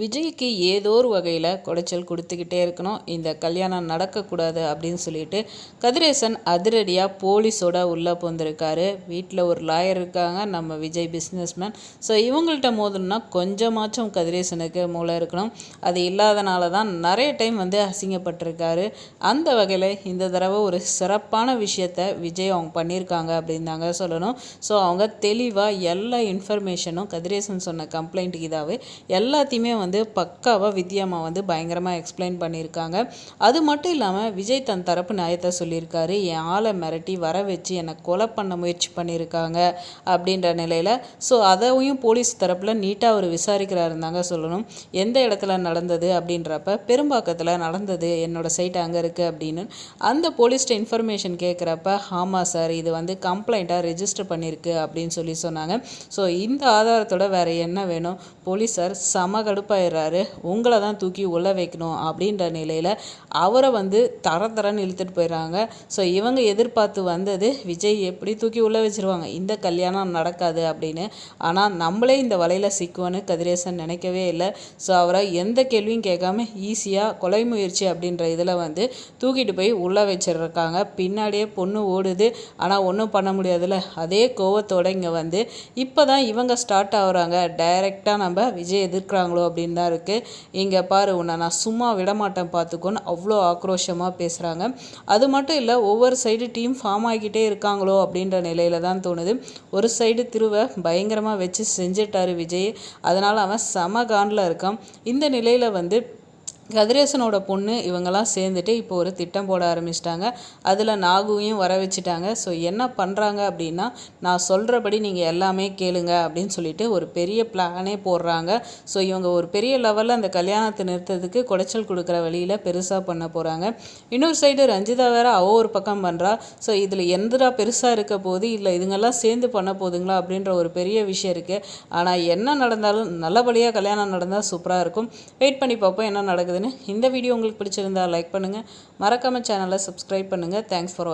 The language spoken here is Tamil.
விஜய்க்கு ஏதோ ஒரு வகையில் குடைச்சல் கொடுத்துக்கிட்டே இருக்கணும். இந்த கல்யாணம் நடக்கக்கூடாது அப்படின்னு சொல்லிட்டு கதிரேசன் அதிரடியாக போலீஸோட உள்ளே போந்திருக்காரு வீட்டில் ஒரு லாயர் இருக்காங்க. நம்ம விஜய் பிஸ்னஸ்மேன் ஸோ இவங்கள்ட்ட மோதணும்னா கொஞ்சமாச்சும் கதிரேசனுக்கு மூளை இருக்கணும். அது இல்லாதனால தான் நிறைய டைம் வந்து அசிங்கப்பட்டிருக்காரு. அந்த வகையில் இந்த தடவை ஒரு சிறப்பான விஷயத்த விஜய் அவங்க பண்ணியிருக்காங்க அப்படின்னு தாங்க சொல்லணும். ஸோ அவங்க தெளிவாக எல்லா இன்ஃபர்மேஷனும் கதிரேசன் சொன்ன கம்ப்ளைண்ட்டுக்கு இதாகவே எல்லாத்தையுமே வந்து பக்காவாக வித்யாமா வந்து பயங்கரமாக எக்ஸ்பிளைன் பண்ணியிருக்காங்க. அது மட்டும் இல்லாமல் விஜய் தன் தரப்பு நியாயத்தை சொல்லியிருக்காரு. என் ஆளை மிரட்டி வர வச்சு என்னை கொலை பண்ண முயற்சி பண்ணியிருக்காங்க அப்படின்ற நிலையில் ஸோ அதையும் போலீஸ் தரப்பில் நீட்டாக அவர் விசாரிக்கிறாருந்தாங்க சொல்லணும். எந்த இடத்துல நடந்தது அப்படின்றப்ப பெரும்பாக்கத்தில் நடந்தது என்னோடய சைட் அங்கே இருக்குது அப்படின்னு அந்த போலீஸ்ட்ட இன்ஃபர்மேஷன் கேட்குறப்ப ஆமாம் சார் இது வந்து கம்ப்ளைண்ட்டாக ரெஜிஸ்டர் பண்ணியிருக்கு அப்படின்னு சொல்லி சொன்னாங்க. ஸோ இந்த ஆதாரத்தோட வேறு என்ன வேணும்? போலீஸார் சம கடுப்பாக கடுப்பாயிடுறாரு உங்களை தான் தூக்கி உள்ள வைக்கணும் அப்படின்ற நிலையில் அவரை வந்து தர தரன்னு இழுத்துட்டு போயிடுறாங்க. ஸோ இவங்க எதிர்பார்த்து வந்தது விஜய் எப்படி தூக்கி உள்ளே வச்சுருவாங்க? இந்த கல்யாணம் நடக்காது அப்படின்னு. ஆனால் நம்மளே இந்த வலையில் சிக்குவோன்னு கதிரேசன் நினைக்கவே இல்லை. ஸோ அவரை எந்த கேள்வியும் கேட்காம ஈஸியாக கொலை முயற்சி அப்படின்ற இதில் வந்து தூக்கிட்டு போய் உள்ளே வச்சிருக்காங்க. பின்னாடியே பொண்ணு ஓடுது. ஆனால் ஒன்றும் பண்ண முடியாதுல்ல. அதே கோவத்தோடு இங்கே வந்து இப்போ தான் இவங்க ஸ்டார்ட் ஆகுறாங்க. டைரெக்டாக நம்ம விஜய் எதிர்க்கிறாங்களோ அப்படின்னு அப்படின்னு தான் இருக்குது இங்கே பாரு உன்னை நான் சும்மா விடமாட்டேன் பார்த்துக்கோன்னு அவ்வளோ ஆக்ரோஷமாக பேசுகிறாங்க அது மட்டும் இல்லை ஒவ்வொரு சைடு டீம் ஃபார்ம் ஆகிக்கிட்டே இருக்காங்களோ அப்படின்ற நிலையில தான் தோணுது. ஒரு சைடு திருவை பயங்கரமாக வச்சு செஞ்சிட்டாரு விஜய். அதனால் அவன் சமகாண்டில் இருக்கான். இந்த நிலையில் வந்து கதிரேசனோட பொண்ணு இவங்கெல்லாம் சேர்ந்துட்டு இப்போ ஒரு திட்டம் போட ஆரம்பிச்சிட்டாங்க. அதில் நாகுவையும் வர வச்சுட்டாங்க. ஸோ என்ன பண்ணுறாங்க அப்படின்னா நான் சொல்கிறபடி நீங்கள் எல்லாமே கேளுங்க அப்படின்னு சொல்லிட்டு ஒரு பெரிய பிளானே போடுறாங்க. ஸோ இவங்க ஒரு பெரிய லெவலில் அந்த கல்யாணத்தை நிறுத்ததுக்கு குடைச்சல் கொடுக்குற வழியில் பெருசாக பண்ண போகிறாங்க இன்னொரு சைடு ரஞ்சிதா வேற அவ ஒரு பக்கம் பண்ணுறா ஸோ இதில் எந்தடா பெருசாக இருக்க போது இல்லை இதுங்கெல்லாம் சேர்ந்து பண்ண போதுங்களா? அப்படின்ற ஒரு பெரிய விஷயம் இருக்குது ஆனால் என்ன நடந்தாலும் நல்லபடியாக கல்யாணம் நடந்தால் சூப்பராக இருக்கும். வெயிட் பண்ணி பார்ப்போம் என்ன நடக்குது இருக்குதுன்னு இந்த வீடியோ உங்களுக்கு பிடிச்சிருந்தா லைக் பண்ணுங்கள் மறக்காமல் சேனலை சப்ஸ்கிரைப் பண்ணுங்கள் தேங்க்ஸ் ஃபார் வாட்சிங்